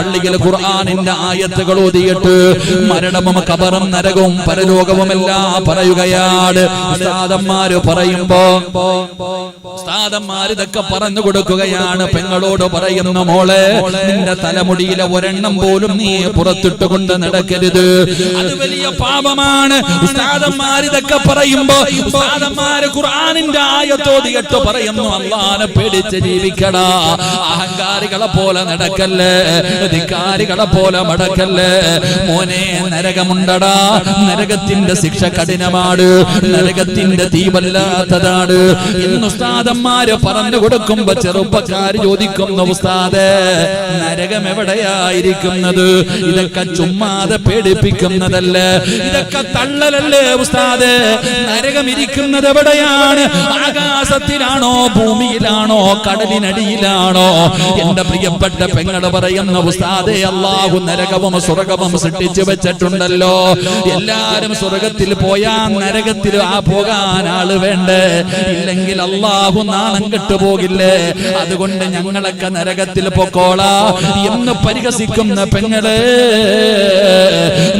പള്ളിയിൽ ഖുർആാനിന്റെ ആയത്തുകൾ ഓതിയിട്ട് മരണവും കബറും നരകവും പരലോകവും എല്ലാം പറയുകയാണ്. ഉസ്താദന്മാര് പറയുമ്പോ ഉസ്താദന്മാര് പറഞ്ഞു കൊടുക്കുകയാണ്. പെങ്ങളോട് പറയുന്ന മോളെ നിന്റെ തലമുടിയിലെ ഒരെണ്ണം പോലും നീ പുറത്തിട്ട് കൊണ്ട് നടക്കരുത്. അത് വലിയ പാപമാണ്. ഉസ്താദന്മാർ ഇതൊക്കെ പറയുമ്പോ ഉസ്താദന്മാര് ഖുർആാനിന്റെ ആയത്തോതിയിട്ട് പറയുന്നു അള്ളാനെ പേടിച്ച് ജീവിക്കടാ. അഹങ്കാരികളെ പോലെ നടക്കല്ലേ. ധിക്കാരികളെ പോലെ മടക്കല്ലേ? മോനെ നരകമുണ്ടടാ. നരകത്തിന്റെ ശിക്ഷ കഠിനമാണ്. നരകത്തിന്റെ തീവല്ലാത്തതാണ്. ഇന്ന് ഉസ്താദന്മാര് പറഞ്ഞു കൊടുക്കുമ്പോ ചെറുപ്പക്കാര് ചോദിക്കുന്നു ഉസ്താദേ നരകം എവിടെയായിരിക്കുന്നത്? ഇതൊക്കെ ചുമ്മാതെ പേടിപ്പിക്കുന്നതല്ലേ? ഇതൊക്കെ തള്ളലല്ലേ ഉസ്താദേ? നരകം ഇരിക്കുന്നത് എവിടെയാണ്? ആകാശത്തിലാണോ ഭൂമിയിലാണോ കടലിനടിയിലാണോ? എന്റെ പ്രിയപ്പെട്ട പെങ്ങൾ പറയുന്ന ഉസ്താദെ അള്ളാഹു നരകവും സ്വർഗവും സൃഷ്ടിച്ചു വെച്ചിട്ടുണ്ടല്ലോ. എല്ലാരും സ്വർഗത്തിൽ പോയാ നരകത്തിൽ ആ പോകാൻ ആൾ വേണ്ടേ? ഇല്ലെങ്കിൽ അള്ളാഹു നാണം കെട്ടുപോകില്ലേ അതുകൊണ്ട് ഞങ്ങളൊക്കെ നരകത്തിൽ പൊക്കോളാ എന്ന് പരിഹസിക്കുന്ന പെങ്ങളെ.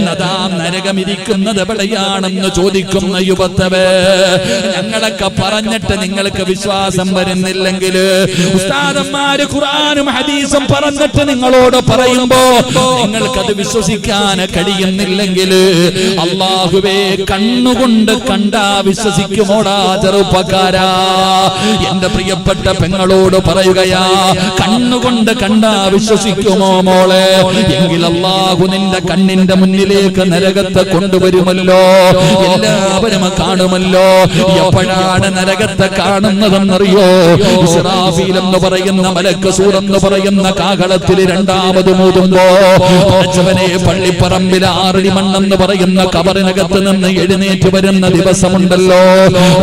നദാ നരകം എവിടെയാണെന്ന് ചോദിക്കുന്ന യുവത്തവേ ഞങ്ങളൊക്കെ പറഞ്ഞിട്ട് നിങ്ങൾക്ക് വിശ്വാസം വരുന്നില്ലെങ്കിൽ ഉസ്താദന്മാര് ഖുറാനും ഹദീസും പറഞ്ഞിട്ട് നിങ്ങളോട് പറയുമ്പോ നിങ്ങൾക്കത് വിശ്വസിക്കാൻ കഴിയുന്നില്ലെങ്കിൽ അള്ളാഹുവേ കണ്ണുകൊണ്ട് കണ്ടാ വിശ്വസിക്കുമോടാ ചെറുപ്പക്കാരാ. എന്റെ പ്രിയപ്പെട്ട പെങ്ങളോട് പറയുകയാ കണ്ണുകൊണ്ട് കണ്ടാ വിശ്വസിക്കുമോ മോളെ? എങ്കിൽ അള്ളാഹു നിന്റെ കണ്ണിന്റെ മുന്നിലേക്ക് നരകത്തെ കൊണ്ടുവരുമല്ലോ. എല്ലാവരും കാണുമല്ലോ. എപ്പോഴാണ് നരകത്തെ കാണുന്നതെന്നറിയോ? എന്ന് പറയുന്ന മലക്ക് എന്ന് പറയുന്ന കാകളത്തിൽ രണ്ടാമത് മൂതുമ്പോ അച്ഛവനെ പള്ളിപ്പറമ്പിൽ ആറടി മണ്ണെന്ന് പറയുന്ന കബറിനകത്ത് നിന്ന് എഴുന്നേറ്റ് വരുന്ന ദിവസമുണ്ടല്ലോ.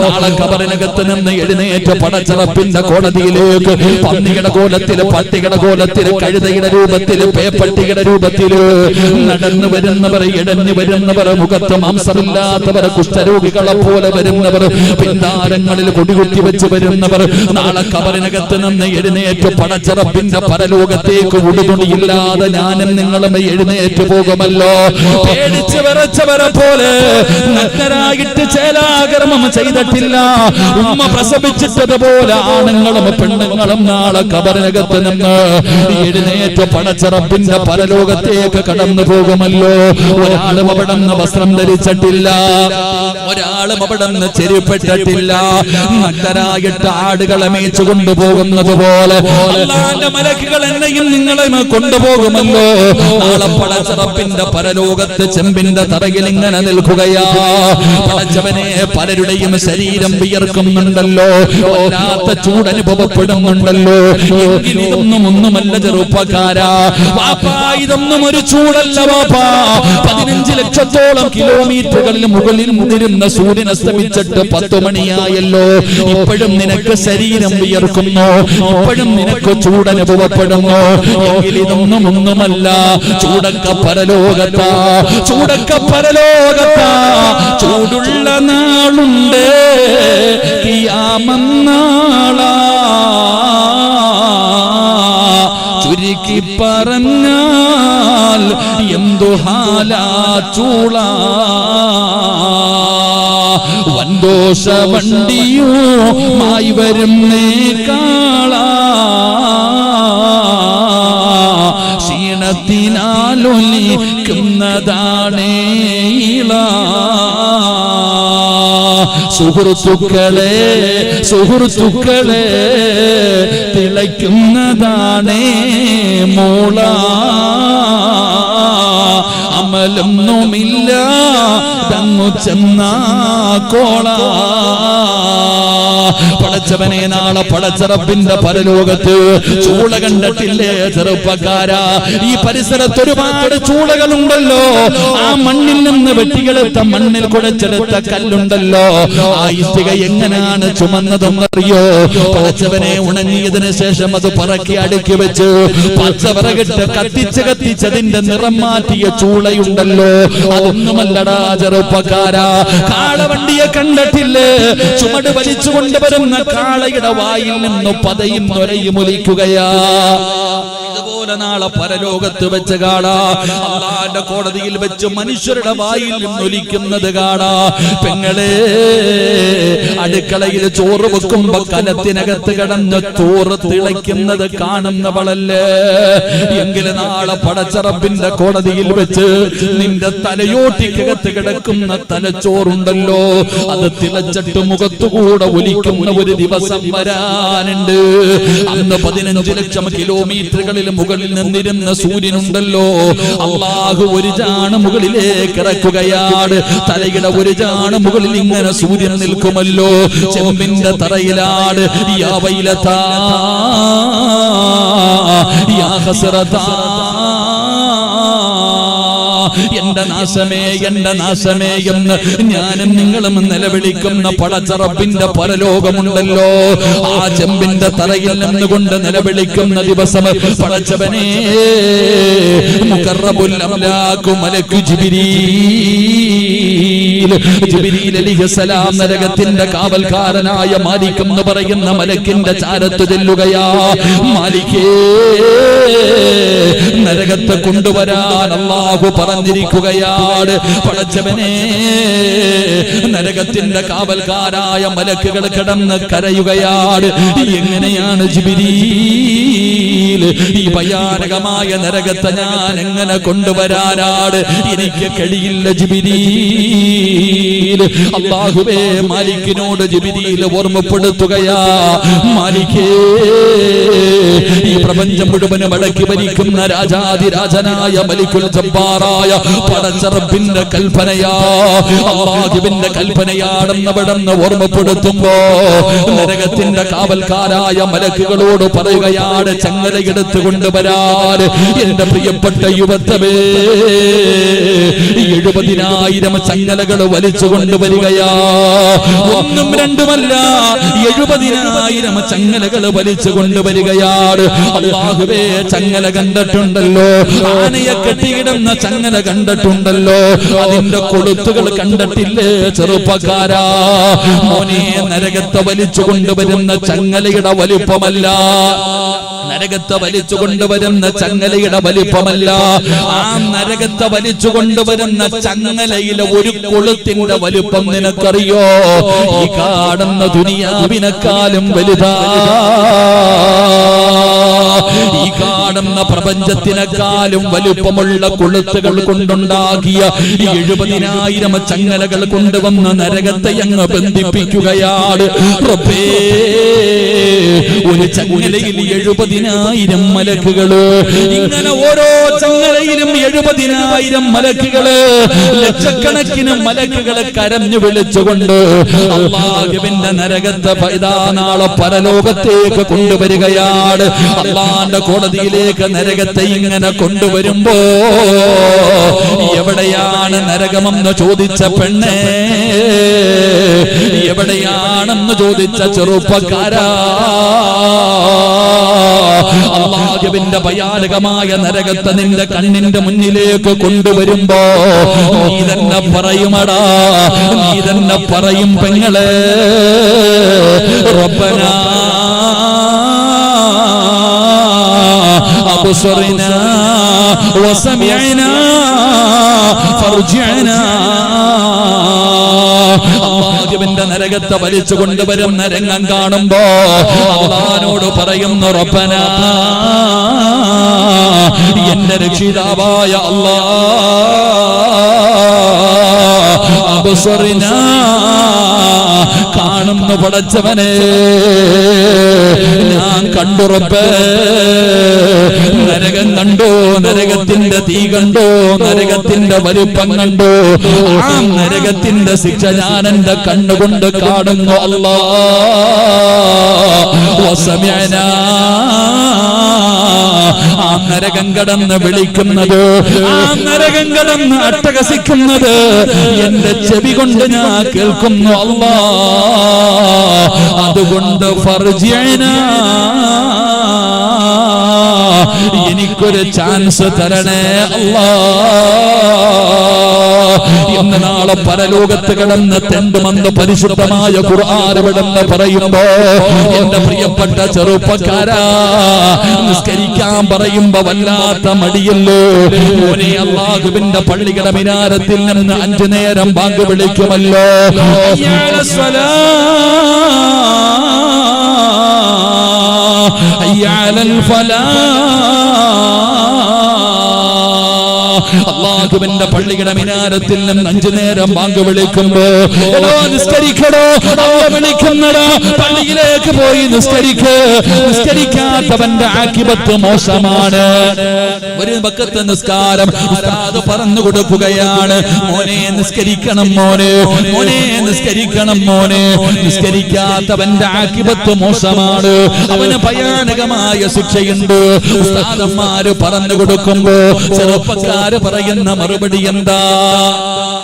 നാളെ കബറിനകത്ത് നിന്ന് എഴുന്നേറ്റ് പടച്ചിറപ്പിന്റെ കോടതിയിലേക്ക് പന്നിയുടെ കോലത്തിൽ പട്ടിയുടെ കോലത്തിൽ കഴുതയുടെ രൂപത്തിൽ പേപ്പട്ടിയുടെ രൂപത്തിൽ. നടന്നു വരുന്നവർ ഇടഞ്ഞു വരുന്നവർ മുഖത്ത് മാംസമില്ലാത്തവർ കുഷ്ഠരോഗികളെ പോലെ വരുന്നവർ പിന്താരങ്ങളിൽ കൊടികുത്തി വെച്ച് വരുന്നവർ നാളെ കബറിനകത്ത് നിന്ന് എഴുന്നേറ്റ് പടച്ചിറപ്പിന്റെ പരലോകത്തേക്ക് ഉടുതുണിയില്ലാതെ ഞാനും നിങ്ങളും എഴുന്നേറ്റ് പോകുമല്ലോ. പേടിച്ച് വിറച്ചവരെ പോലെ നഗ്നരായിട്ട് ചേലാകർമ്മം ചെയ്തിട്ടില്ല. ഉമ്മ പ്രസവിച്ചിട്ടതുപോലെ ആണുങ്ങളും പെണ്ണുങ്ങളും നാളെ കബറിനകത്ത് നിന്ന് എഴുന്നേറ്റ് പടച്ചിറപ്പിന്റെ പരലോകത്തേക്ക് കടന്നു പോകുമല്ലോ. ഒരാളും അവിടെ വസ്ത്രം ധരിച്ചിട്ടില്ല. ഒരാളും അവിടെ നിന്ന് ചെരുപ്പെട്ടിട്ടില്ല നഗ്നരായിട്ട് ആടുകളെ മേച്ചു കൊണ്ടുപോകുന്നത് പോലെ മലക്കുകൾ എന്നെയും നിങ്ങളെ കൊണ്ടുപോകുമല്ലോ നാളെ പടച്ചറപ്പിന്റെ പരലോകത്ത് ചെമ്പിന്റെ തറകിൽ ഇങ്ങനെ നിൽക്കുകയാ. പടച്ചവനെ പലരുടെയും ശരീരം വിയർക്കുന്നുണ്ടല്ലോ. വല്ലാത്ത ചൂടനുഭവപ്പെടുന്നുണ്ടല്ലോ. ഇതൊന്നും ഒന്നുമല്ല ചെറുപ്പക്കാരാ. വാപ്പാ ഇതൊന്നും ഒരു ചൂടല്ല വാപ്പാ. പതിനഞ്ച് ലക്ഷത്തോളം കിലോമീറ്ററുകളിൽ മുകളിൽ മുതിരുന്ന സൂര്യൻ അസ്തമിച്ചിട്ട് പത്ത് മണിയായല്ലോ. ഇപ്പോഴും നിനക്ക് ശരീരം വിയർക്കുന്നു. ഇപ്പോഴും നിനക്ക് ചൂടനുഭവപ്പെടുന്നു. എങ്കിൽ ഇതൊന്നും ഒന്നുമല്ല ചൂടക്ക പരലോകത്ത ചൂടക്ക പരലോകത്ത. ചൂടുള്ള നാളുണ്ട് കിയാമന്നാളാ. ചുരുക്കി പറഞ്ഞാൽ എന്തു ഹാലാ ചൂള. വന്തോഷ വണ്ടിയോ മായി വരും കാളാ ക്ഷീണത്തിനാലൊലിക്കുന്നതാണേള സുഹൃത്തുക്കളെ സുഹൃത്തുക്കളെ തിളയ്ക്കുന്നതാണേ മോള. അമലൊന്നുമില്ല തങ്ങു ചെന്ന കോള. പടച്ചവനെ നാളെ പടച്ചറപ്പിന്റെ പരലോകത്ത് ചൂള കണ്ടിട്ടില്ലേ ചെറുപ്പക്കാരാ? ഈ പരിസരത്ത് ഒരുപാട് ചൂളകളുണ്ടല്ലോ. ആ മണ്ണിൽ നിന്ന് വെട്ടികളെത്ത മണ്ണിൽ കുടച്ചെടുത്ത കല്ലുണ്ടല്ലോ. ആ ഇഷ്ടിക എങ്ങനെയാണ് ചുമന്നതെന്നറിയോ? പടച്ചവനെ ഉണങ്ങിയതിന് ശേഷം അത് പറക്കി അടുക്കി വെച്ച് പച്ചവിറകിട്ട് കത്തിച്ച് കത്തിച്ചതിന്റെ നിറം മാറ്റിയ ചൂളയുണ്ടല്ലോ. അതൊന്നുമല്ലടാ ചെറുപ്പക്കാരാ കാളവണ്ടിയെ കണ്ടിട്ടില്ലേ? ചുമട് വലിച്ചു കൊണ്ടുവരുന്ന കാളയുടെ വായിൽ നിന്ന് പതയും നൊരയും ഒലിക്കുകയാ. നാളെ പരലോകത്ത് വെച്ച് കാണാ അള്ളാന്റെ കോടതിയിൽ വെച്ച് മനുഷ്യരുടെ വായിൽ നിന്നൊലിക്കുന്നത് കാണാ പെങ്ങളെ അടുക്കളയിൽ ചോറ് വെക്കുമ്പോ കലത്തിനകത്ത് കിടന്ന് ചോറ് തിളയ്ക്കുന്നത് കാണുന്നവളല്ലേ? എങ്കിലും നാളെ പടച്ചറപ്പിന്റെ കോടതിയിൽ വെച്ച് നിന്റെ തലയോട്ടിക്കകത്ത് കിടക്കുന്ന തലച്ചോറുണ്ടല്ലോ. അത് തിളച്ചിട്ട് മുഖത്തുകൂടെ ഒലിക്കുന്ന ഒരു ദിവസം വരാനുണ്ട്. അന്ന് പതിനഞ്ച് ലക്ഷം കിലോമീറ്ററുകളിൽ മുകളിൽ നിന്നിരുന്ന സൂര്യനുണ്ടല്ലോ. അള്ളാഹു ഒരു ചാണ് മുകളിലേക്ക് ഇറക്കുകയാണ്. തലയുടെ ഒരു ചാണ് മുകളിൽ ഇങ്ങനെ സൂര്യൻ നിൽക്കുമല്ലോ. ചെമ്പിന്റെ തറയിലാണ്. യാ വൈലതാ യാ ഹസ്രതാ എന്റെ നാശമേ എന്റെ നാശമേ എന്ന് ഞാനും നിങ്ങളും നിലവിളിക്കുന്ന പടച്ചറപ്പിന്റെ പരലോകമുണ്ടല്ലോ. ആ ചെമ്പിന്റെ തറയിൽ നിന്നുകൊണ്ട് നിലവിളിക്കുന്ന ദിവസം പടച്ചവനെ നരകത്തിന്റെ കാവൽക്കാരനായ മാലിക് എന്ന് പറയുന്ന മലക്കിന്റെ ചാരത്ത് ചെല്ലുകയാ. മാലിക്കേ നരകത്തെ കൊണ്ടുവരാൻ അള്ളാഹു പറഞ്ഞിരിക്കുകയാണ് പടച്ചവനെ നരകത്തിന്റെ കാവൽക്കാരായ മലക്കുകൾ കിടന്ന് കരയുകയാണ്. എങ്ങനെയാണ് ജിബിരീൽ ഈ ഭയാനകമായ നരകത്തെ ഞാൻ എങ്ങനെ കൊണ്ടുവരാനാണ്? എനിക്ക് കഴിയില്ല ജിബിരീൽ. മാലിക്കിനോട് ജിബിരിയിൽ ഓർമ്മപ്പെടുത്തുകയാ. മാലിക്കേ ഈ പ്രപഞ്ചം മുഴുവനും അടക്കി ഭരിക്കുന്ന രാജാതിരാജനായ മലിക്കുൽ ജബ്ബാറായ പടച്ചറബിന്റെ കൽപ്പനയാ. അള്ളാഹുവിന്റെ കൽപ്പനയാണെന്ന് വിടന്ന് ഓർമ്മപ്പെടുത്തുമ്പോ നരകത്തിന്റെ കാവൽക്കാരായ മലക്കുകളോട് പറയുകയാണ് ചങ്ങലയെടുത്ത് കൊണ്ടുവരാൻ എന്റെ പ്രിയപ്പെട്ട യുവത്വമേ എഴുപതിനായിരം ചങ്ങലകൾ വലിച്ചു കൊണ്ടുവരികയാ ഒന്നും രണ്ടുമല്ല എഴുപതിനായിരം ചങ്ങലകൾ വലിച്ചു കൊണ്ടുവരികയാണ് അള്ളാഹുവേ ചങ്ങല കണ്ടിട്ടുണ്ടല്ലോ. ആനയെ കെട്ടിയിടുന്ന ചങ്ങല കണ്ടിട്ടുണ്ടല്ലോ. അതിന്റെ കൊളുത്തുകൾ കണ്ടിട്ടില്ലേ ചെറുപ്പക്കാരാ? മോനെ നരകത്തെ വലിച്ചു കൊണ്ടുവരുന്ന ചങ്ങലയുടെ വലിപ്പമല്ല. നരകത്തെ വലിച്ചു കൊണ്ടുവരുന്ന ചങ്ങലയുടെ വലിപ്പമല്ല. ആ നരകത്തെ വലിച്ചു കൊണ്ടുവരുന്ന ചങ്ങലയിലെ ഒരു കൊളുത്തിന്റെ വലിപ്പം നിനക്കറിയോ? ഈ കാണുന്ന ദുനിയാവിനെക്കാളും വലുതാ. ഈ കാണുന്ന പ്രപഞ്ചത്തിനെക്കാളും വലുപ്പമുള്ള കൊളുത്തുകൾ കൊണ്ടുണ്ടാക്കിയ ഈ എഴുപതിനായിരം ചങ്ങലകൾ കൊണ്ടുവന്ന നരകത്തെ അങ്ങ് ബന്ധിപ്പിക്കുകയാണ്. ഒരു ചങ്ങലയിൽ എഴുപതിനായിരം മലക്കുകൾ. ഇങ്ങനെ ഓരോ ചങ്ങലയിലും എഴുപതിനായിരം മലക്കുകൾ. ലക്ഷക്കണക്കിന് മലക്കുകളെ കരഞ്ഞു വിളിച്ചുകൊണ്ട് അള്ളാഹുവിന്റെ നരകത്തെ പൈതാനാളെ പരലോകത്തേക്ക് കൊണ്ടുവരികയാണ്. അള്ളാന്റെ കോടതിയിലേക്ക് നരകത്തെ ഇങ്ങനെ കൊണ്ടുവരുമ്പോ എവിടെയാണ് നരകമെന്ന് ചോദിച്ച പെണ്ണേ? എവിടെയാണെന്ന് ചോദിച്ച ചെറുപ്പക്കാരാ? അള്ളാഹുവിന്റെ ഭയാനകമായ നരകത്തെ നിന്റെ കണ്ണിന്റെ മുന്നിലേക്ക് കൊണ്ടുവരുമ്പോ നീ തന്നെ പറയുമടാ നീ തന്നെ പറയും പെങ്ങളെ റബ്ബനാ أبصرنا وسمعنا فارجعنا അള്ളാഹുവിന്റെ നരകത്തെ വലിച്ചു കൊണ്ടുവരുന്ന രംഗം കാണുമ്പോ അള്ളഹാനോട് പറയുന്നു റബ്ബന എന്റെ രക്ഷിതാവായ അള്ളാ അബുസറിന കാണുന്നു പടച്ചവനെ ഞാൻ കണ്ടുറപ്പ്. നരകം കണ്ടോ? നരകത്തിന്റെ തീ കണ്ടോ? നരകത്തിന്റെ വലുപ്പം കണ്ടോ? ആ നരകത്തിന്റെ ശിക്ഷ ഞാൻ എന്റെ കണ്ണുകൊണ്ട് കാണുന്നു. അല്ലാ. ആ നരകം കടന്ന് വിളിക്കുന്നത്. ആ നരകം കടന്ന് അട്ടഹസിക്കുന്നത്. എന്റെ ചെവി കൊണ്ട് ഞാൻ കേൾക്കുന്നു. അല്ലാ. അതുകൊണ്ട് ഫർജിയന എനിക്കൊരു ചാൻസ് തരണേ അല്ലാ. ഇന്ന് നാളെ പരലോകത്ത് കിടന്ന് തെണ്ടുമെന്ന് പരിശുദ്ധമായ ഖുർആാനവിടെന്ന് പറയുമ്പോ എന്റെ പ്രിയപ്പെട്ട ചെറുപ്പക്കാരാ നിസ്കരിക്കാൻ പറയുമ്പോ വല്ലാത്ത മടിയല്ലോ? അള്ളാഹുവിന്റെ പള്ളിയുടെ മിനാരത്തിൽ നിന്ന് അഞ്ചു നേരം ബാങ്ക് വിളിക്കുമല്ലോ. حي على الفلاح അള്ളാഹുവിന്റെ പള്ളിയുടെ മിനാരത്തിൽ നിന്ന് അഞ്ചു നേരം ബാങ്ക് വിളിക്കുമ്പോ നിസ്കരിക്കടോ വിളിക്കുന്നടോ. പള്ളിയിലേക്ക് പോയി നിസ്കരിക്ക്. നിസ്കരിക്കാത്തവന്റെ ആക്കിപത്ത് മോശമാണ്. ഒരു പക്കത്ത് നിസ്കാരം ഉസ്താദ് പറഞ്ഞു കൊടുക്കുകയാണ്. മോനെ നിസ്കരിക്കണം മോനെ. മോനെ നിസ്കരിക്കണം മോനെ. നിസ്കരിക്കാത്തവന്റെ ആക്കിപത്ത് മോശമാണ്. അവന് ഭയാനകമായ ശിക്ഷയുണ്ട്. ഉസ്താദന്മാര് പറഞ്ഞു കൊടുക്കുമ്പോ ചെറുപ്പക്കാര് പറയുന്ന മറുപടി എന്താ?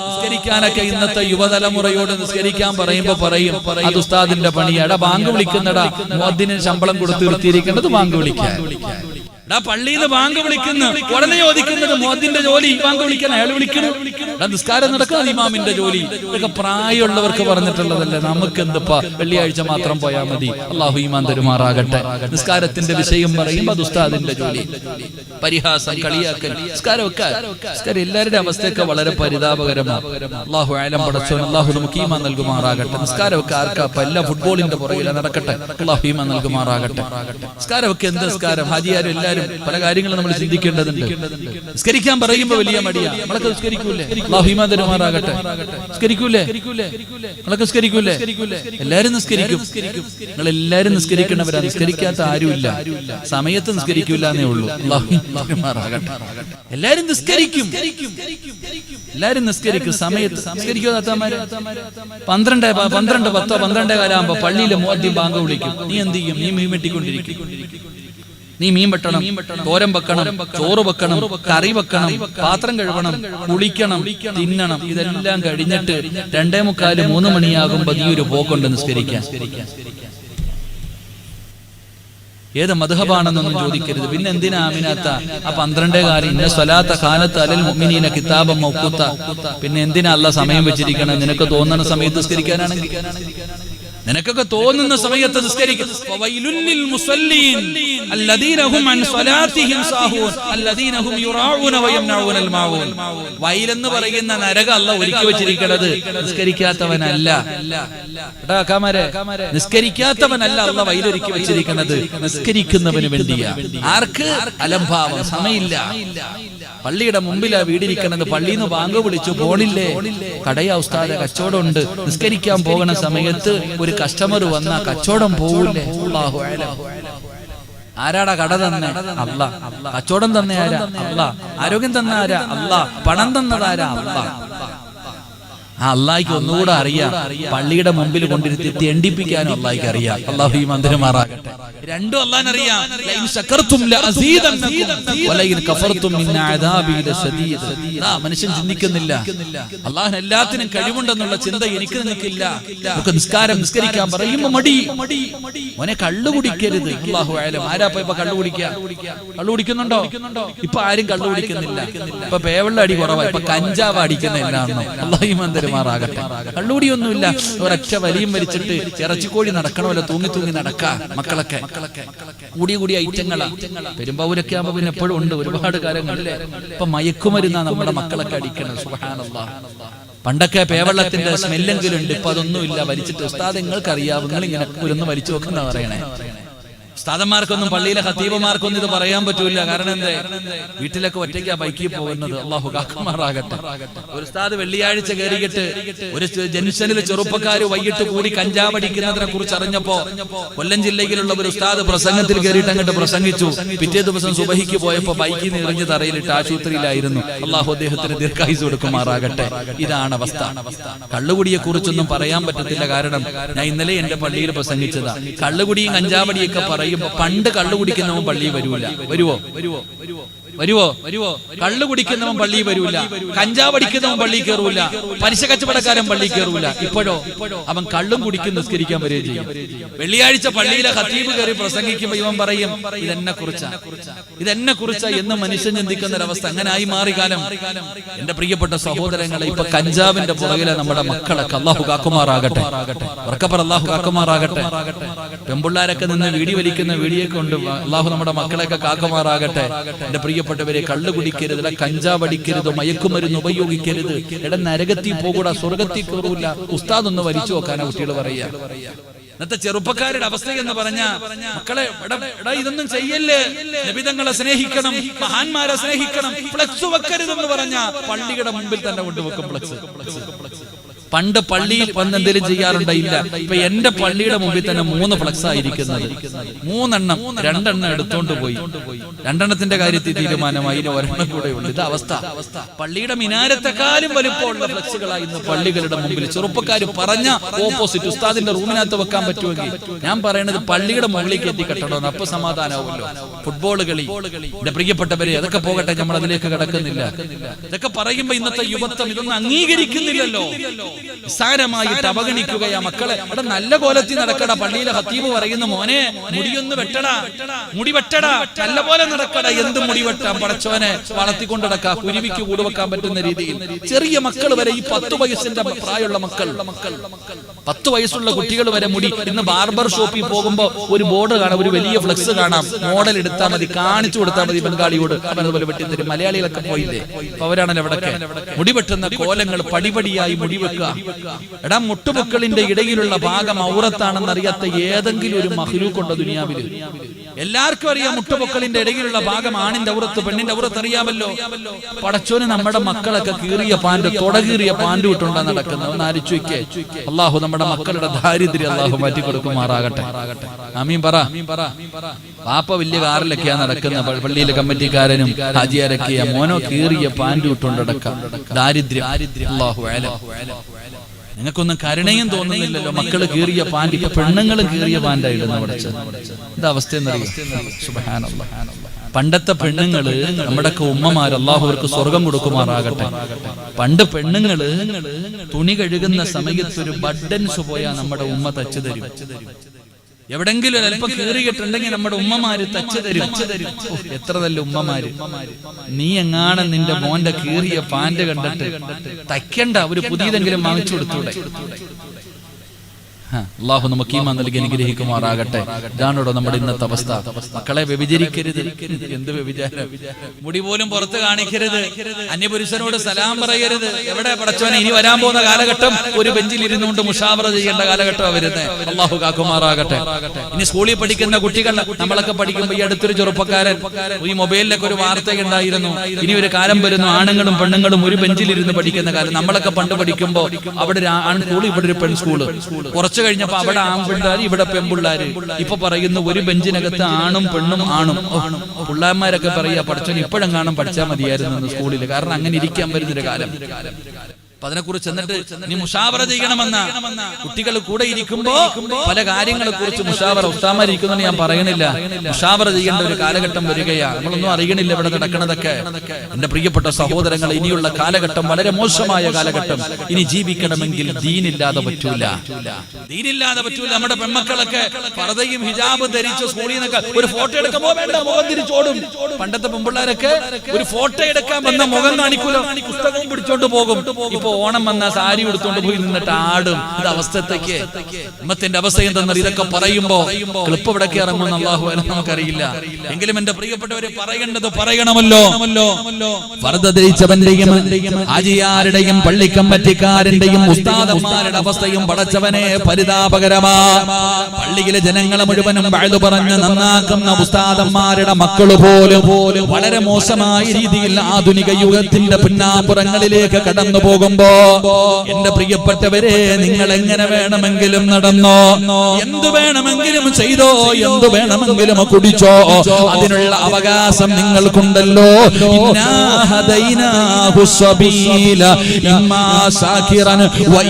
നിസ്കരിക്കാനൊക്കെ ഇന്നത്തെ യുവതലമുറയോട് നിസ്കരിക്കാൻ പറയുമ്പോ പറയും അത് ഉസ്താദിന്റെ പണിയാടാ ബാങ്ക് വിളിക്കുന്നടാ. മോദിന് ശമ്പളം കൊടുത്ത് നിർത്തിയിരിക്കേണ്ടത് ബാങ്ക് വിളിക്കാൻ. എടാ പള്ളിയിൽ ബാങ്ക് വിളിക്കുന്നു. ഉടനെ ചോദിക്കുന്നത് മോദിന്റെ ജോലി ബാങ്ക് വിളിക്കാൻ അയാൾ വിളിക്കുന്നു. നിസ്കാരം നടക്കുന്നത് ഇമാമിന്റെ ജോലി. ഇതൊക്കെ പ്രായമുള്ളവർക്ക് പറഞ്ഞിട്ടുള്ളതല്ലേ? നമുക്ക് എന്തിപ്പാ വെള്ളിയാഴ്ച മാത്രം പോയാൽ മതി. അള്ളാഹു ഇമാൻ തരുമാറാകട്ടെ. നിസ്കാരത്തിന്റെ വിഷയം പറയുമ്പോ അത് ഉസ്താദിന്റെ ജോലി. പരിഹാസം കളിയാക്കൽ നിസ്കാരം എല്ലാവരുടെ അവസ്ഥയൊക്കെ വളരെ പരിതാപകരമാണ് അള്ളാഹു ആലം പടച്ചോൻ അള്ളാഹു നമുക്ക് ഈമാൻ നൽകുമാറാകട്ടെ. നിസ്കാരമൊക്കെ ആർക്കാ? പല്ല ഫുട്ബോളിന്റെ പുറകിൽ നടക്കട്ടെ. അള്ളാഹു ഈമാൻ നൽകുമാറാകട്ടെ. നിസ്കാരമൊക്കെ എന്ത് നിസ്കാരം? ഹാജിയാരും എല്ലാവരും പല കാര്യങ്ങളും നമ്മൾ ചിന്തിക്കേണ്ടതുണ്ട്. നിസ്കരിക്കാൻ പറയുമ്പോ വലിയ മടിയാ. നമ്മളൊക്കെ നിസ്കരിക്കൂലേ? നിസ്കരിക്കൂലേ? നമ്മളൊക്കെ നിസ്കരിക്കൂലേ? എല്ലാരും നിസ്കരിക്കും. നിങ്ങൾ എല്ലാരും നിസ്കരിക്കണവരാ നിസ്കരിക്കാത്ത ആരുമില്ല. സമയത്ത് നിസ്കരിക്കൂല എന്നേ ഉള്ളൂ എല്ലാരും നിസ്കരിക്കും. എല്ലാരും നിസ്കരിക്കും. സമയത്ത് നിസ്കരിക്കോ താത്താമാര് പന്ത്രണ്ട് പന്ത്രണ്ട് പത്തോ പന്ത്രണ്ടേ കാലാകുമ്പോ പള്ളിയിലെ മോദ്യം ബാങ്ക് വിളിക്കും. നീ എന്ത് ചെയ്യും? നീ മീൻ വെട്ടിക്കൊണ്ടിരിക്കും. നീ മീൻ വെട്ടണം തോരൻ വെക്കണം ചോറ് വെക്കണം കറി വെക്കണം പാത്രം കഴുകണം കുളിക്കണം തിന്നണം ഇതെല്ലാം കഴിഞ്ഞിട്ട് രണ്ടേ മുക്കാൽ മൂന്ന് മണിയാകുമ്പോ നീ ഒരു പോക്കുണ്ട് നിസ്കരിക്കാൻ. ഏത് മധുഹബാണെന്നൊന്നും ചോദിക്കരുത്. പിന്നെ എന്തിനാ അമിനാത്ത? ആ പന്ത്രണ്ടേ കാലം ഇന്ന സ്വലാത്ത കാലത്ത് അലൽ മുഅ്മിനീന കിതാബം മൗഖൂത്ത പിന്നെ എന്തിനാ അല്ല സമയം വെച്ചിരിക്കണം നിനക്ക് തോന്നുന്ന സമയത്ത് നിസ്കരിക്കാനാണെങ്കിൽ? നിനക്കൊക്കെ തോന്നുന്ന സമയത്ത് നിസ്കരിക്കും. വയലെന്ന് പറയുന്ന നരക അല്ല ഒരുക്കി വെച്ചിരിക്കുന്നത് നിസ്കരിക്കാത്തവനല്ല. നിസ്കരിക്കാത്തവനല്ല അല്ല വയലൊരുക്കി വെച്ചിരിക്കുന്നത് നിസ്കരിക്കുന്നവന് വേണ്ടിയാ. ആർക്ക്? അലംഭാവം. സമയമില്ല. പള്ളിയുടെ മുമ്പിലാ വീടിരിക്കണത്. പള്ളിയിൽ നിന്ന് ബാങ്ക് വിളിച്ചു. പോണില്ലേ കടയാ ഉസ്താദ കച്ചവടം ഉണ്ട്. നിസ്കരിക്കാൻ പോകുന്ന സമയത്ത് ഒരു കസ്റ്റമർ വന്ന കച്ചവടം പോവില്ലേ. ആരാടാ കട തന്നെ? അല്ല. കച്ചവടം തന്നെ ആരാ? അല്ല. ആരോഗ്യം തന്നെ ആരാ? അല്ല. പണം തന്നതാരാ അല്ല. അള്ളാഹിക്ക് ഒന്നുകൂടെ അറിയാം. പള്ളിയുടെ മുമ്പിൽ കൊണ്ടിരുത്തി തെണ്ടിപ്പിക്കാനും അള്ളാഹിക്ക് അറിയാം. അള്ളാഹു ഈ മന്ദിരമാറാകട്ടെ രണ്ടും അറിയാം. മനുഷ്യൻ ചിന്തിക്കുന്നില്ല. അള്ളാഹിന് എല്ലാത്തിനും കഴിവുണ്ടെന്നുള്ള ചിന്ത എനിക്ക് നിൽക്കില്ല നമുക്ക് നിസ്കാരം നിസ്കരിക്കാൻ പറയുമ്പോ മടി. മോനെ കള്ളു കുടിക്കരുത്. അള്ളാഹു ആയാലും ആരാ ഇപ്പൊ കള്ളു കുടിക്കുക? കള്ളു കുടിക്കുന്നുണ്ടോ? ഇപ്പൊ ആരും കള്ളു കുടിക്കുന്നില്ല. ഇപ്പൊ പേവെള്ള അടി കുറവാ. ഇപ്പൊ കഞ്ചാവ് അടിക്കുന്ന എല്ലാണോ അള്ളാഹി മന്ദിരമാറാകട്ടെ ഒന്നുമില്ല ഒരൊറ്റ വലിയും വലിച്ചിട്ട് ഇറച്ചിക്കോഴി നടക്കണമല്ലോ തൂങ്ങി തൂങ്ങി നടക്ക മക്കളൊക്കെ. കൂടി കൂടി ഐറ്റങ്ങളാ. പെരുമ്പാവൂരൊക്കെ ആകുമ്പോ പിന്നെ എപ്പോഴും ഉണ്ട്. ഒരുപാട് കാര്യങ്ങളല്ലേ ഇപ്പൊ മയക്കുമരുന്നാ നമ്മുടെ മക്കളൊക്കെ അടിക്കണം സുഹാനല്ലാ പണ്ടൊക്കെ പേവെള്ളത്തിന്റെ സ്മെല്ലെങ്കിലും ഉണ്ട്. ഇപ്പൊ അതൊന്നുമില്ല. വലിച്ചിട്ട് ഉസ്താദ് നിങ്ങൾക്ക് അറിയാവുന്ന ഇങ്ങനെ കുരുന്ന് വലിച്ചു നോക്കുന്ന പറയണേ. ഉസ്താദന്മാർക്കൊന്നും പള്ളിയിലെ ഹത്തീബമാർക്കൊന്നും ഇത് പറയാൻ പറ്റൂല. കാരണം എന്തേ? വീട്ടിലൊക്കെ ഒറ്റയ്ക്കാ ബൈക്കിൽ പോകുന്നത്. അള്ളാഹു കാക്കുമാറാകട്ടെ ഒരു ഉസ്താദ് വെള്ളിയാഴ്ച കയറിയിട്ട് ഒരു ജംഗ്ഷനിൽ ചെറുപ്പക്കാർ വൈകിട്ട് കൂടി കഞ്ചാവ് അടിക്കുന്നതിനെ കുറിച്ച് അറിഞ്ഞപ്പോ കൊല്ലം ജില്ലയിലുള്ള ഒരു ഉസ്താദ് പ്രസംഗത്തിൽ കയറിയിട്ട് അങ്ങോട്ട് പ്രസംഗിച്ചു. പിറ്റേ ദിവസം സുബഹിക്ക് പോയപ്പോ ബൈക്കിൽ നിന്ന് തറയിലിട്ട് ആശുപത്രിയിലായിരുന്നു. അള്ളാഹു അദ്ദേഹത്തിന് ദീർഘായുസ് കൊടുക്കുമാറാകട്ടെ. ഇതാണ് അവസ്ഥ. കള്ളുകുടിയെ കുറിച്ചൊന്നും പറയാൻ പറ്റത്തില്ല കാരണം ഞാൻ ഇന്നലെ എന്റെ പള്ളിയിൽ പ്രസംഗിച്ചതാ. കള്ളുകുടിയും കഞ്ചാവടിയൊക്കെ പറയുമ്പോ പണ്ട് കള്ളു കുടിക്കുന്നവൻ പള്ളിയിൽ വരൂല വരുവോ വരുവോ വരുവോ? വരുവോ? വരുവോ? കള്ളു കുടിക്കുന്നവൻ പള്ളി വരൂല. കഞ്ചാവ് അടിക്കുന്നവൻ പള്ളി കയറൂല പലിശ കച്ചവടക്കാരൻ പള്ളി കയറൂല ഇപ്പോഴോ? അവൻ കള്ളും കുടിക്കും നിസ്കരിക്കാൻ വരികയും ചെയ്യും. വെള്ളിയാഴ്ച പള്ളിയിലെ ഹത്തീബ് കയറി പ്രസംഗിക്കുമ്പോ ഇവൻ പറയും ഇതെന്നെ കുറിച്ചാ? ഇതെന്നെ കുറിച്ച എന്ന് മനുഷ്യൻ ചിന്തിക്കുന്ന ഒരവസ്ഥ ആയി മാറി കാലം എന്റെ പ്രിയപ്പെട്ട സഹോദരങ്ങളെ ഇപ്പൊ കഞ്ചാവിന്റെ പുറകിലെ നമ്മുടെ മക്കളൊക്കെ അള്ളാഹു കാക്കുമാറാകട്ടെ. ഉറക്കപ്പറ അള്ളാഹു കാക്കുമാറാകട്ടെ. പെമ്പിള്ളാരൊക്കെ നിന്ന് വീടി വലിക്കുന്ന വീഡിയോ കൊണ്ട് അള്ളാഹു നമ്മുടെ മക്കളെയൊക്കെ കാക്കുമാറാകട്ടെ. എന്റെ പ്രിയപ്പെട്ടവരെ കള്ളു കുടിക്കരുത് കഞ്ചാവ് അടിക്കരുത് മയക്കുമരുന്ന് ഉപയോഗിക്കരുത്. ഇട നരകത്തിൽ പോകൂടാ സ്വർഗത്തിൽ കയറൂല ഉസ്താദ് ഒന്ന് വലിച്ചു നോക്കാനാ കുട്ടികൾ പറയാ ഇന്നത്തെ ചെറുപ്പക്കാരുടെ അവസ്ഥ എന്ന് പറഞ്ഞ മക്കളെ എടാ ഇതൊന്നും ചെയ്യല്ലേ? നബിതങ്ങളെ സ്നേഹിക്കണം മഹാന്മാരെ സ്നേഹിക്കണം ഫ്ലക്സ് വെക്കരുതെന്ന് പറഞ്ഞ പള്ളിയുടെ മുമ്പിൽ തന്നെ കൊണ്ടുവെക്കും ഫ്ലക്സ് ഫ്ലക്സ് ഫ്ലക്സ്. പണ്ട് പള്ളിയിൽ വന്ന് എന്തെങ്കിലും ചെയ്യാറുണ്ട്? ഇല്ല. ഇപ്പൊ എന്റെ പള്ളിയുടെ മുമ്പിൽ തന്നെ മൂന്ന് ഫ്ലക്സ് ആയിരിക്കുന്നത് മൂന്നെണ്ണം രണ്ടെണ്ണം എടുത്തോണ്ട് പോയി. രണ്ടെണ്ണത്തിന്റെ കാര്യത്തിൽ തീരുമാനമായി ഒരെണ്ണം കൂടെ ഉണ്ട്. ഇത് അവസ്ഥ. പള്ളിയുടെ മിനാരത്തെക്കാളും വലുപ്പമുള്ള ഫ്ലക്സുകളായി ഇന്ന് പള്ളികളുടെ മുമ്പിൽ. ചെറുപ്പക്കാർ പറഞ്ഞ ഓപ്പോസിറ്റ് ഉസ്താദിന്റെ റൂമിനകത്ത് വെക്കാൻ പറ്റുമെങ്കിൽ ഞാൻ പറയുന്നത് പള്ളിയുടെ മുകളിൽ കയറ്റി കെട്ടണമെന്ന് അപ്പൊ സമാധാനമാവുമല്ലോ ഫുട്ബോൾ കളി. എന്റെ പ്രിയപ്പെട്ടവരെ അതൊക്കെ പോകട്ടെ നമ്മൾ അതിലേക്ക് കിടക്കുന്നില്ല. ഇതൊക്കെ പറയുമ്പോ ഇന്നത്തെ യുവത്വം ഇതൊന്നും അംഗീകരിക്കുന്നില്ലല്ലോ നിസ്സാരമായിട്ട് അവഗണിക്കുകയാ മക്കളെ. അവിടെ നല്ല കോലത്തിൽ നടക്കടാ. പള്ളിയിലെ ഹത്തീബ് പറയുന്ന മോനെ മുടിയൊന്ന് വെട്ടടാ. മുടി വെട്ടടാ. നല്ല പോലെ നടക്കടാ. എന്ത് മുടി വെട്ടാം. പടച്ചോനെ വളർത്തിക്കൊണ്ട് നടക്കാം. കുരുവിക്ക് കൂടുവെക്കാൻ പറ്റുന്ന രീതിയിൽ. ചെറിയ മക്കൾ വരെ ഈ പത്ത് വയസ്സിന്റെ പ്രായമുള്ള മക്കൾ പത്ത് വയസ്സുള്ള കുട്ടികൾ വരെ മുടി ഇന്ന് ബാർബർ ഷോപ്പിൽ പോകുമ്പോ ഒരു ബോർഡ് കാണാം. ഒരു വലിയ ഫ്ലെക്സ് കാണാം. മോഡൽ എടുത്താൽ മതി. കാണിച്ചു കൊടുത്താൽ മതി ബംഗാളിയോട്. അവനതുപോലെ അതുപോലെ വെട്ടിത്തരും മലയാളികളൊക്കെ പോയില്ലേ? അവരാണല്ലോ അവിടെ മുടി വെട്ടുന്ന കോലങ്ങൾ പടിപടിയായി മുടി വെക്കുക എടാ മുട്ടുമുക്കളിന്റെ ഇടയിലുള്ള ഭാഗം ഔറത്താണെന്ന് അറിയാത്ത ഏതെങ്കിലും ഒരു മഹിലു കൊണ്ട ദുനിയാവിൽ? എല്ലാവർക്കും അറിയാം മുട്ടുമുക്കളിന്റെ ഇടയിലുള്ള ഭാഗം ആണിന്റെ ഔറത്ത് പെണ്ണിന്റെ ഔറത്ത് അറിയാമല്ലോ. പടച്ചോന് നമ്മുടെ മക്കളൊക്കെ കീറിയ പാന്റ് തുടകീറിയ പാന്റ് ഇട്ടുണ്ടാ നടക്കുന്നത്. ഒന്ന് ആരിച്ചു അള്ളാഹു നമ്മുടെ മക്കളുടെ ദാരിദ്ര്യം അള്ളാഹു മാറ്റി കൊടുക്കുമാറാകട്ടെ അമീൻ പറ. പാപ്പ വലിയ കാറിലൊക്കെയാ നടക്കുന്ന പള്ളിയിലെ കമ്മിറ്റിക്കാരനും ഹാജിയാരൊക്കെയാ. മോനോ കീറിയ പാന്റ് ഇട്ടുണ്ടടക്കാം ദാരിദ്ര്യം. നിങ്ങൾക്കൊന്നും കരുണയും തോന്നുന്നില്ലല്ലോ. മക്കൾ കീറിയ പാന്റ് ഇപ്പൊ പെണ്ണുങ്ങളും കീറിയ പാന്റായിരുന്നു പഠിച്ച എന്താ അവസ്ഥ പണ്ടത്തെ പെണ്ണുങ്ങൾ നമ്മുടെയൊക്കെ ഉമ്മമാർ അള്ളാഹു സ്വർഗം കൊടുക്കുമാറാകട്ടെ. പണ്ട് പെണ്ണുങ്ങൾ തുണി കഴുകുന്ന സമയത്ത് ഒരു ബഡൻസ് പോയാ നമ്മുടെ ഉമ്മ തച്ചു തരും എവിടെങ്കിലും അല്പം കീറിയിട്ടുണ്ടെങ്കിൽ നമ്മുടെ ഉമ്മമാര് തച്ചു തരും. എത്ര നല്ല ഉമ്മമാര്. നീ എങ്ങാണ് നിന്റെ മോന്റെ കീറിയ പാന്റ് കണ്ടിട്ട്? തയ്ക്കണ്ട ഒരു പുതിയതെങ്കിലും വാങ്ങിച്ചു കൊടുത്തൂടെ? അള്ളാഹു നമുക്ക് ഈമാൻ നൽകി അനുഗ്രഹിക്കുമാറാകട്ടെ. ഇതാണോടോ നമ്മുടെ ഇന്നത്തെ അവസ്ഥ? മക്കളെ വ്യഭിചരിക്കരുത്. എന്ത് മുടി പോലും പുറത്ത് കാണിക്കരുത്. അന്യപുരുഷനോട് സലാം പറയരുത്. എവിടെ പടച്ചവനെ ഇനി വരാൻ പോകുന്ന കാലഘട്ടം? ഒരു ബെഞ്ചിൽ ഇരുന്നുകൊണ്ട് മുഷാവറ ചെയ്യേണ്ട കാലഘട്ടമാണ് വരുന്നത്. അള്ളാഹു കാക്കുമാറാകട്ടെ. ഇനി സ്കൂളിൽ പഠിക്കുന്ന കുട്ടികൾ നമ്മളൊക്കെ പഠിക്കുമ്പോൾ ഈ അടുത്തൊരു ചെറുപ്പക്കാരൻ ഈ മൊബൈലിലൊക്കെ ഒരു വാർത്ത ഉണ്ടായിരുന്നു ഇനി ഒരു കാലം വരുന്നു. ആണുങ്ങളും പെണ്ണുങ്ങളും ഒരു ബെഞ്ചിൽ ഇരുന്ന് പഠിക്കുന്ന കാലം. നമ്മളൊക്കെ പണ്ട് പഠിക്കുമ്പോൾ അവിടെ ഒരു ആൺ സ്കൂൾ ഇവിടെ ഒരു പെൺ സ്കൂൾ കുറച്ച് കഴിഞ്ഞപ്പോ അവിടെ ആൺപിള്ളേർ ഇവിടെ പെൺപിള്ളാര്. ഇപ്പൊ പറയുന്നു ഒരു ബെഞ്ചിനകത്ത് ആണും പെണ്ണും ആണും. പിള്ളാന്മാരൊക്കെ പറയാ പഠിച്ചോൻ ഇപ്പോഴും കാണും പഠിച്ചാൽ മതിയായിരുന്നു സ്കൂളിൽ കാരണം അങ്ങനെ ഇരിക്കാൻ വരുന്നൊരു കാലം. അപ്പൊ അതിനെക്കുറിച്ച് എന്നിട്ട് നീ മുഷാവറ ചെയ്യണമെന്ന? കുട്ടികൾ കൂടെ ഇരിക്കുമ്പോ പല കാര്യങ്ങളെ കുറിച്ച് മുഷാവറ ഉസ്താമാരിക്കുന്നുണ്ട് ഞാൻ പറയണില്ല മുഷാവറ ചെയ്യേണ്ട ഒരു കാലഘട്ടം വരികയാണ് നമ്മളൊന്നും അറിയണില്ല ഇവിടെ നടക്കണതൊക്കെ. എന്റെ പ്രിയപ്പെട്ട സഹോദരങ്ങൾ ഇനിയുള്ള കാലഘട്ടം വളരെ മോശമായ കാലഘട്ടം. ഇനി ജീവിക്കണമെങ്കിൽ ദീനില്ലാതെ പറ്റൂല. ദീനില്ലാതെ പറ്റൂല. നമ്മുടെ പെൺമക്കളൊക്കെ പറതയും ഹിജാബ് ധരിച്ച് സ്കൂളിൽ നിന്നൊക്കെ ഒരു ഫോട്ടോ എടുക്കുമ്പോ വേണ്ട മുഖം തിരിച്ചോടും. പണ്ടത്തെ പെൺപിള്ളേരൊക്കെ ഒരു ഫോട്ടോ എടുക്കാൻ വന്ന മുഖം കാണിക്കൂലോ. പുസ്തകവും പിടിച്ചോണ്ട് പോകും. ഇപ്പൊ ഓണം വന്ന സാരി എടുത്തോണ്ട് പോയി നിന്നിട്ട് ആടും. ഇത് അവസ്ഥത്തേക്ക്. ഉമ്മത്തിന്റെ അവസ്ഥ എന്തെന്നാൽ ഇതൊക്കെ പറയുമ്പോ ക്ലിപ്പ് ഇവിടേക്ക് ഇറങ്ങുമെന്ന് അള്ളാഹു നമുക്കറിയില്ല. എങ്കിലും എന്റെ പ്രിയപ്പെട്ടവര് പറയേണ്ടത് പറയണമല്ലോ. ഫർദ ധരിച്ചവന്റെയും ആജിയാരുടെയും പള്ളിക്കമ്പറ്റിക്കാരന്റെയും ഉസ്താദന്മാരുടെ അവസ്ഥയും പടച്ചവനെ പരിതാപകരമാ. പള്ളിയിലെ ജനങ്ങളെ മുഴുവനും വഴുതു പറഞ്ഞ് നന്നാക്കുന്ന ഉസ്താദന്മാരുടെ മക്കൾ പോലും വളരെ മോശമായ രീതിയിൽ ആധുനിക യുഗത്തിന്റെ പിന്നാപുറങ്ങളിലേക്ക് കടന്നു പോകുമ്പോ എന്റെ പ്രിയപ്പെട്ടവരെ നിങ്ങൾ എങ്ങനെ വേണമെങ്കിലും നടന്നോ? എന്തു വേണമെങ്കിലും ചെയ്തോ? എന്തു വേണമെങ്കിലും കുടിച്ചോ? അതിനുള്ള അവകാശം നിങ്ങൾക്കുണ്ടല്ലോ.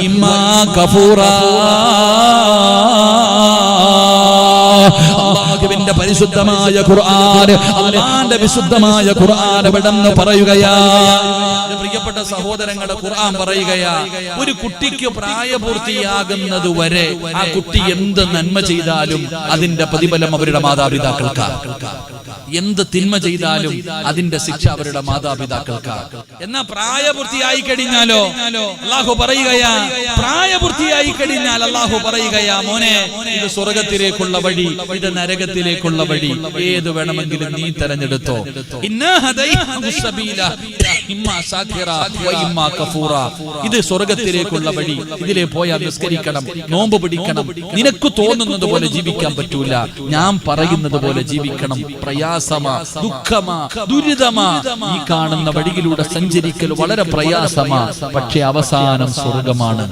ഇമ്മാ കഫൂറാ. അള്ളാഹുവിന്റെ പരിശുദ്ധമായ ഖുർആൻ അള്ളാന്റെ വിശുദ്ധമായ ഖുർആൻ എവിടെന്ന് പറയുകയാ. പ്രിയപ്പെട്ട സഹോദരങ്ങളുടെ ഖുർആൻ പറയുകയാ ഒരു കുട്ടിക്ക് പ്രായപൂർത്തിയാകുന്നത് വരെ ആ കുട്ടി എന്ത് നന്മ ചെയ്താലും അതിന്റെ പ്രതിഫലം അവരുടെ മാതാപിതാക്കൾക്ക്. എന്ത് തിന്മ ചെയ്താലും അതിന്റെ ശിക്ഷ അവരുടെ മാതാപിതാക്കൾക്ക്. എന്നാ പ്രായപൂർത്തിയായി കഴിഞ്ഞാലോ? അള്ളാഹു പറയുകയാ പ്രായപൂർത്തിയായി കഴിഞ്ഞാൽ അള്ളാഹു പറയുകയാ മോനെ ഇത് സ്വർഗത്തിലേക്കുള്ള വഴി ഇത് നരകത്തിലേക്കുള്ള വഴി ഏത് വേണമെങ്കിലും നീ തെരഞ്ഞെടുത്തോ. ഇന്നാ ഇത് സ്വർഗത്തിലേക്കുള്ള വഴി. ഇതിലെ പോയാൽ നിസ്കരിക്കണം നോമ്പ് പിടിക്കണം. നിനക്ക് തോന്നുന്നത് പോലെ ജീവിക്കാൻ പറ്റൂല. ഞാൻ പറയുന്നത് പോലെ ജീവിക്കണം. പ്രയാസമാ ദുഃഖമാ ദുരിതമാ. ഈ കാണുന്ന വഴിയിലൂടെ സഞ്ചരിക്കൽ വളരെ പ്രയാസമാ. പക്ഷെ അവസാനം സ്വർഗമാണ്.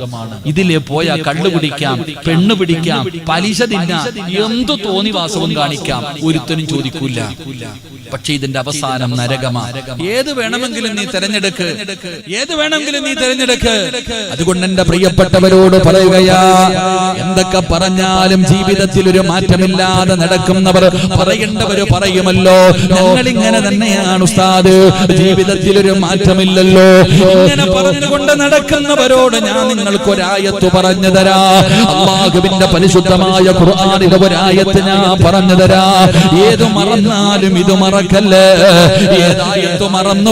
ഇതിലെ പോയാൽ കള്ളു പിടിക്കാം പെണ്ണു പിടിക്കാം പലിശ തിന്നാം. എന്തു തോന്നിവാസവും കാണിക്കാം. ഒരുത്തനും ചോദിക്കൂല. പക്ഷെ ഇതിന്റെ അവസാനം നരകമാ. ഏത് വേണമെങ്കിലും നീ തെരഞ്ഞെടുക്ക്. ഏത് വേണമെങ്കിലും നീ തെരഞ്ഞെടുക്ക്. അതുകൊണ്ട് എന്റെ പ്രിയപ്പെട്ടവരോട് പറയുകയാ എന്തൊക്കെ പറഞ്ഞാലും ജീവിതത്തിൽ ഒരു മാറ്റമില്ലാതെ നടക്കുന്നവർ പറയേണ്ടവര് പറയുമല്ലോ. ഞങ്ങൾ ഇങ്ങനെ തന്നെയാണ് ഉസ്താദ്. ജീവിതത്തിൽ ഒരു മാറ്റമില്ലല്ലോ. ഇങ്ങനെ പറഞ്ഞുകൊണ്ട് നടക്കുന്നവരോട് ഞാൻ നിങ്ങൾക്ക് ഒരായത്ത് പറഞ്ഞു തരാ. അള്ളാഹുവിന്റെ പരിശുദ്ധമായ ഖുർആനിലെ ഒരായത്ത് ഞാൻ പറഞ്ഞു തരാ. ഏത് മറന്നാലും ഇത് മറക്കല്ലേ? ഏതായത്ത് മറന്നു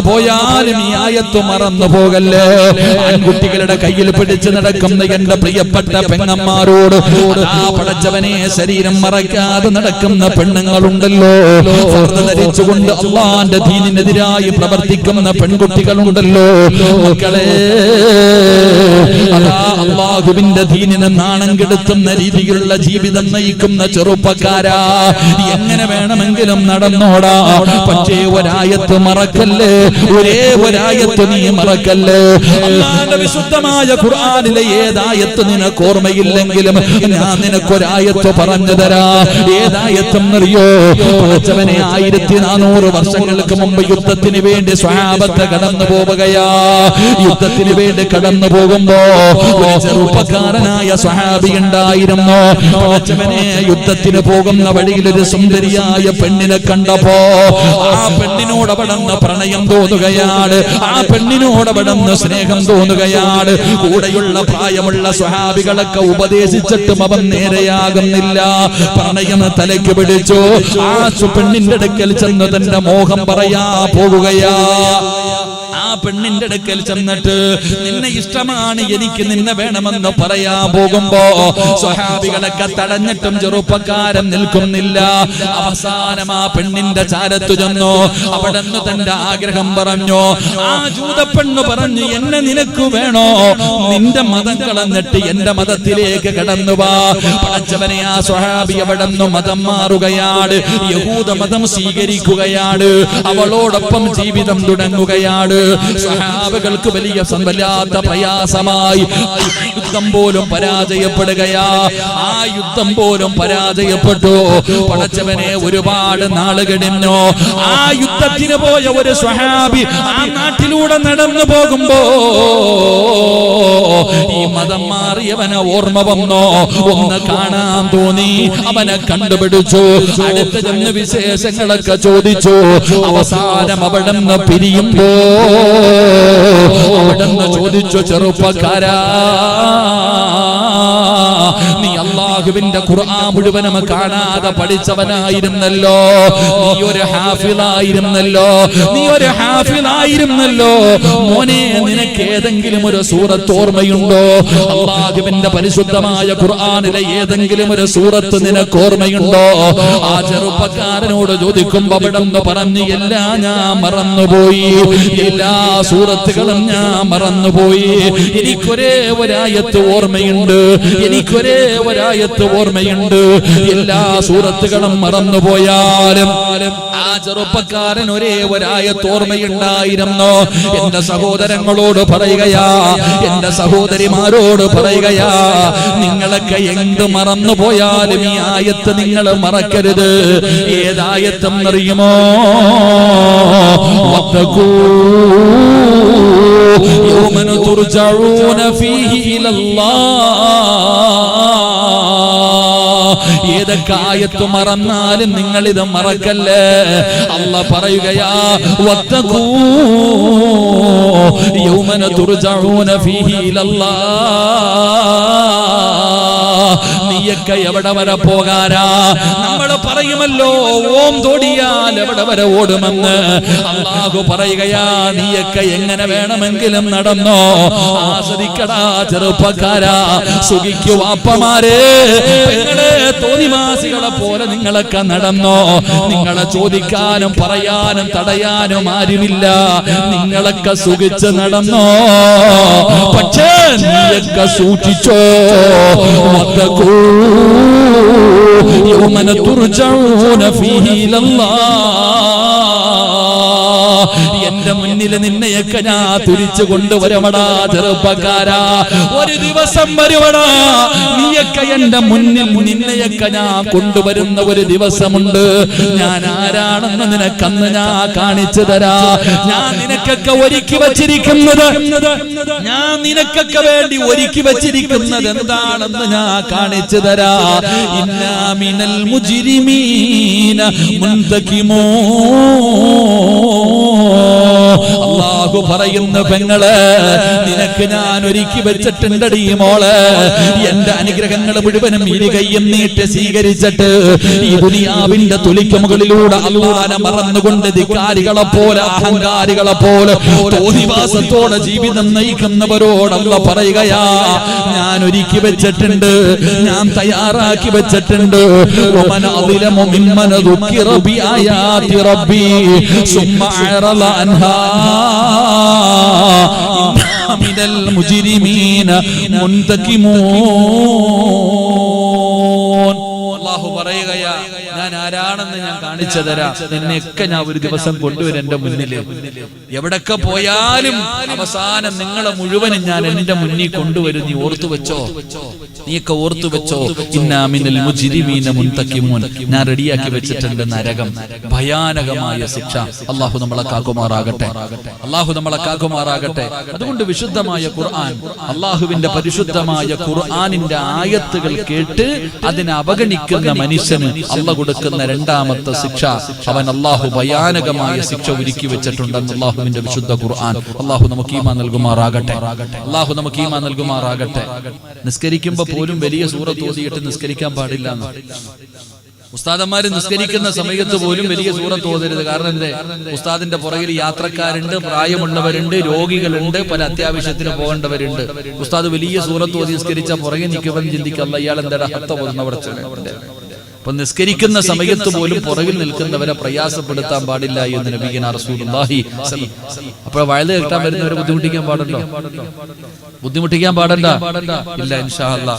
പോയാലും ഈ ആയത്ത് മറന്നു പോകല്ലേ? ആൺകുട്ടികളുടെ കയ്യിൽ പിടിച്ച് നടക്കുന്ന എന്റെ പ്രിയപ്പെട്ട പെങ്ങന്മാരോട് പടച്ചവനെ ശരീരം മറയ്ക്കാതെ നടക്കുന്ന പെണ്ണുങ്ങളുണ്ടല്ലോ. ധരിച്ചുകൊണ്ട് അള്ളാന്റെ ദീനിനെതിരായി പ്രവർത്തിക്കുന്ന പെൺകുട്ടികളുണ്ടല്ലോ. മക്കളെ അള്ളാഹുവിന്റെ ദീനിനെ നാണം കെടുത്തുന്ന രീതിയിലുള്ള ജീവിതം നയിക്കുന്ന ചെറുപ്പക്കാരാ. എങ്ങനെ വേണമെങ്കിലും നടന്നോടാ. പക്ഷേ ഒരായത്ത് മറക്കല്ലേ? ഒരേ ഒരായത്ത് നീ മറക്കല്ലേ? അള്ളാന്റെ വിശുദ്ധമായ ഖുർആനിലെ ഏതായത്ത് നിനക്ക് ഓർമ്മയില്ലെങ്കിലും ഞാൻ നിനക്കൊരായത്ത് പറഞ്ഞു തരാ. ഏതായത്തും അറിയോ പടച്ചവനെ ആയിരത്തി നാനൂറ് വർഷങ്ങൾക്ക് മുമ്പ് യുദ്ധത്തിന് വേണ്ടി സ്വഹാബത്ത് കടന്നു പോവുകയാ. യുദ്ധത്തിന് വേണ്ടി കടന്നു പോകുമ്പോ ചെറുപ്പക്കാരനായ സ്വഹാബി ഉണ്ടായിരുന്നു. പടച്ചവനെ യുദ്ധത്തിന് പോകുന്ന വഴിയിൽ ഒരു സുന്ദരിയായ പെണ്ണിനെ കണ്ടപ്പോ ആ പെണ്ണിനോട് അവിടുന്ന് പ്രണയം തോന്നുകയാണ് ആ പെണ്ണിനോട് വിടന്ന് സ്നേഹം തോന്നുകയാണ് കൂടെയുള്ള പ്രായമുള്ള സ്വഹാബികളൊക്കെ ഉപദേശിച്ചിട്ടും അവൻ നേരെയാകുന്നില്ല. പ്രണയം തലയ്ക്ക് പിടിച്ചു. ആ പെണ്ണിന്റെ അടുക്കൽ ചെന്ന് തന്റെ മോഹം പറയാ പോകുകയാ. ആ പെണ്ണിന്റെ അടുക്കൽ ചെന്നിട്ട് നിന്നെ ഇഷ്ടമാണ് എനിക്ക് നിന്നെ വേണമെന്ന് പറയാൻ പോകുമ്പോ സ്വഹാബികളൊക്കെ തടഞ്ഞിട്ടും ചെറുപ്പക്കാരൻ നിൽക്കുന്നില്ല. അവസാനം ആ പെണ്ണിന്റെ ചാരത്തു ചെന്നു. അവിടെ നിന്ന് തന്റെ ആഗ്രഹം പറഞ്ഞു ആ ജൂതപ്പെണ്ണ് പറഞ്ഞു എന്നെ നിനക്ക് വേണോ? നിന്റെ മതം കളഞ്ഞിട്ട് എന്റെ മതത്തിലേക്ക് കടന്നു വാ. പടച്ചവനെ ആ സ്വഹാബി അവിടെ നിന്ന് മതം മാറുകയാണ്. യഹൂദ മതം സ്വീകരിക്കുകയാണ്. അവളോടൊപ്പം ജീവിതം തുടങ്ങുകയാണ്. സ്വഹാബികൾക്ക് വലിയ സമ്പല്ലാത്ത വല്ലാത്ത പ്രയാസമായി യുദ്ധം പോലും പരാജയപ്പെടുകയാ. ആ യുദ്ധം പോലും പരാജയപ്പെട്ടു. പടച്ചവനെ ഒരുപാട് നാൾ കഴിഞ്ഞു ആ യുദ്ധത്തിന് പോയ ഒരു സ്വഹാബി ആ നാട്ടിലൂടെ നടന്നു പോകുമ്പോ ഈ മതം മാറിയവനെ ഓർമ്മ വന്നോ. ഒന്ന് കാണാൻ തോന്നി. അവനെ കണ്ടുപിടിച്ചു. അടുത്ത ചെന്ന് വിശേഷങ്ങളൊക്കെ ചോദിച്ചു. അവസാനം അവിടെ നിന്ന് പിരിയുമ്പോ അവിടെ നിന്ന് ചോദിച്ചു ചെറുപ്പക്കാരാ നീ അള്ളാഹുവിന്റെ ഖുർആൻ മുഴുവനും കാണാതെ പഠിച്ചവനായിരുന്നല്ലോ. നീ ഒരു ഹാഫിളായിരുന്നല്ലോ. നീ ഒരു ഹാഫിളായിരുന്നല്ലോ. മോനെ നിനക്ക് ഏതെങ്കിലും ഒരു സൂറത്ത് ഓർമ്മയുണ്ടോ? അള്ളാഹുവിന്റെ പരിശുദ്ധമായ ഖുർആനിലെ ഏതെങ്കിലും ഒരു സൂറത്ത് നിനക്ക് ഓർമ്മയുണ്ടോ? ആ ചെറുപ്പക്കാരനോട് ചോദിക്കുമ്പോ അവിടെ പറഞ്ഞു എല്ലാം ഞാൻ മറന്നുപോയി. എല്ലാ സൂറത്തുകളും ഞാൻ മറന്നുപോയി. എനിക്കൊരേ ഒരായത്ത് ഓർമ്മയുണ്ട്. എനിക്കൊരേ ഒരായത്ത് ഓർമ്മയുണ്ട്. എല്ലാ സൂറത്തുകളും മറന്നുപോയാലും ആ ചെറുപ്പക്കാരൻ ഒരേ ഒരായത്ത് ഓർമ്മയുണ്ടായിരുന്നു. എന്റെ സഹോദരങ്ങളോട് പറയുകയാ എന്റെ സഹോദരിമാരോട് പറയുകയാ നിങ്ങളൊക്കെ എന്ത് മറന്നു പോയാലും ഈ ആയത്ത് നിങ്ങൾ മറക്കരുത്. ഏതായത്തെന്നറിയുമോ? يوم ترجعون فيه إلى الله ഏതൊക്കെ ആയത്ത് മറന്നാലും നിങ്ങൾ ഇത് മറക്കല്ലേ അല്ല പറയുകയാ വത്തഖൂ യൗമന തുർജഊന ഫീഹി ഇലല്ലാഹ് നീയൊക്കെ എവിടെ വരെ പോകാരാ നമ്മൾ പറയുമല്ലോ ഓം തോടിയാൽ എവിടെ വരെ ഓടുമെന്ന്. അള്ളാഹു പറയുകയാ നീയൊക്കെ എങ്ങനെ വേണമെങ്കിലും നടന്നോ? ആസ്വദിക്കടാ ചെറുപ്പക്കാരാ. സുഖിക്കു വാപ്പമാരെ. പെങ്ങളെ തോന്നിവാസികളെ പോലെ നിങ്ങളൊക്കെ നടന്നോ? നിങ്ങളെ ചോദിക്കാനും പറയാനും തടയാനും ആരുമില്ല. നിങ്ങളൊക്കെ സുഖിച്ച് നടന്നോ? പക്ഷേ നീയൊക്കെ സൂക്ഷിച്ചോ? വത്തഖൂ യൗമന فيه ഫീഹി ഇലല്ലാഹ് എന്റെ മുന്നിൽ നിന്നെയൊക്കെ ഞാൻ തിരിച്ചു കൊണ്ടുവരമടാ ചെറുപ്പക്കാരാ. ഒരു ദിവസം വരുവടാ. നീയൊക്കെ എന്റെ മുന്നിൽ നിന്നെയൊക്കെ ഞാൻ കൊണ്ടുവരുന്ന ഒരു ദിവസമുണ്ട്. ഞാൻ ആരാണെന്ന് നിനക്കന്ന് ഞാൻ കാണിച്ചു തരാ. ഞാൻ നിനക്കൊക്കെ ഒരുക്കി വച്ചിരിക്കുന്നത് ഞാൻ നിനക്കൊക്കെ വേണ്ടി ഒരുക്കി വച്ചിരിക്കുന്നത് എന്താണെന്ന് ഞാൻ കാണിച്ചു തരാ. ഇന്നാമിനൽ മുജിരിമീന മുന്തകിമോ. അള്ളാഹു പറയുന്നു പെങ്ങൾ നിനക്ക് ഞാൻ ഒരുക്കി വെച്ചിട്ടുണ്ടടി മോൾ. എന്റെ അനുഗ്രഹങ്ങൾ മുഴുവനും ഇരുകയും നീട്ട് സ്വീകരിച്ചിട്ട് ഈ ദുനിയാവിന്റെ തുലിക്ക് മുകളിലൂടെ അള്ളാനെ മറന്നുകൊണ്ട് ധികാരികളെ പോലെ അഹങ്കാരികളെ പോലെ തോന്നിവാസത്തോടെ ജീവിതം നയിക്കുന്നവരോടല്ല പറയുകയാ ഞാൻ ഒരുക്കി വെച്ചിട്ടുണ്ട് ഞാൻ തയ്യാറാക്കി വെച്ചിട്ടുണ്ട്. ഒമന അതിലമോ മിമ്മന ദുഃഖിറബി ആയാതി റബ്ബി. സുമ്മ أعرض عنها إنا من المجرمين منتقمون ആരാണെന്ന് ഞാൻ കാണിച്ചു തരാം. നിന്നെയൊക്കെ ഞാൻ ഒരു ദിവസം കൊണ്ടുവരും എന്റെ മുന്നിൽ എവിടൊക്കെ പോയാലും അവസാനം നിങ്ങളെ മുഴുവനും ഞാൻ എന്റെ മുന്നിൽ കൊണ്ടുവരും. നീ ഓർത്തു വെച്ചോ? നീയൊക്കെ ഓർത്തു വെച്ചോ? ഇന്നാമിനൽ ഞാൻ റെഡിയാക്കി വെച്ചിട്ടുണ്ട് നരകം. ഭയാനകമായ ശിക്ഷ. അള്ളാഹു നമ്മളെ കാക്കുമാറാകട്ടെ. അള്ളാഹു നമ്മളെ കാക്കുമാറാകട്ടെ. അതുകൊണ്ട് വിശുദ്ധമായ ഖുർആൻ അള്ളാഹുവിന്റെ പരിശുദ്ധമായ ഖുർആനിന്റെ ആയത്തുകൾ കേട്ട് അതിനെ അവഗണിക്കുന്ന മനുഷ്യന് അള്ള കൊടുക്കുന്ന രണ്ടാമത്തെ ശിക്ഷ. അവൻ അള്ളാഹു ഭയാനകമായ ശിക്ഷ ഒരുക്കി വെച്ചിട്ടുണ്ടെന്ന് അള്ളാഹുവിന്റെ വിശുദ്ധ ഖുർആൻ അള്ളാഹു നമുക്ക് ഈമാ നൽകുമാറാകട്ടെ. അള്ളാഹു നമുക്ക് ഈമാ നൽകുമാറാകട്ടെ. നിസ്കരിക്കുമ്പോ പോലും വലിയ സൂറത്ത് ഓതിയിട്ട് നിസ്കരിക്കാൻ പാടില്ല. ഉസ്താദന്മാര് നിസ്കരിക്കുന്ന സമയത്ത് പോലും വലിയ സൂറത്ത് ഓതരുത്. കാരണം എന്തേ? ഉസ്താദിന്റെ പുറകിൽ യാത്രക്കാരുണ്ട് പ്രായമുള്ളവരുണ്ട് രോഗികളുണ്ട് പല അത്യാവശ്യത്തിന് പോകേണ്ടവരുണ്ട്. ഉസ്താദ് വലിയ സൂറത്ത് ഓതി നിസ്കരിച്ച പുറകെ നിൽക്കുമ്പോൾ ചിന്തിക്കല്ല. ഇയാൾ എന്താ ഹത്ത പഠിച്ചത് അപ്പൊ നിസ്കരിക്കുന്ന സമയത്ത് പോലും പുറകിൽ നിൽക്കുന്നവരെ പ്രയാസപ്പെടുത്താൻ പാടില്ല എന്ന് നബീന റസൂലുള്ളാഹി അപ്പോൾ വഴുത് കേൾക്കാൻ വരുന്നവരെ ബുദ്ധിമുട്ടിക്കാൻ പാടുണ്ടോ ബുദ്ധിമുട്ടിക്കാൻ പാടണ്ട ഇല്ല ഇൻഷാ അല്ലാ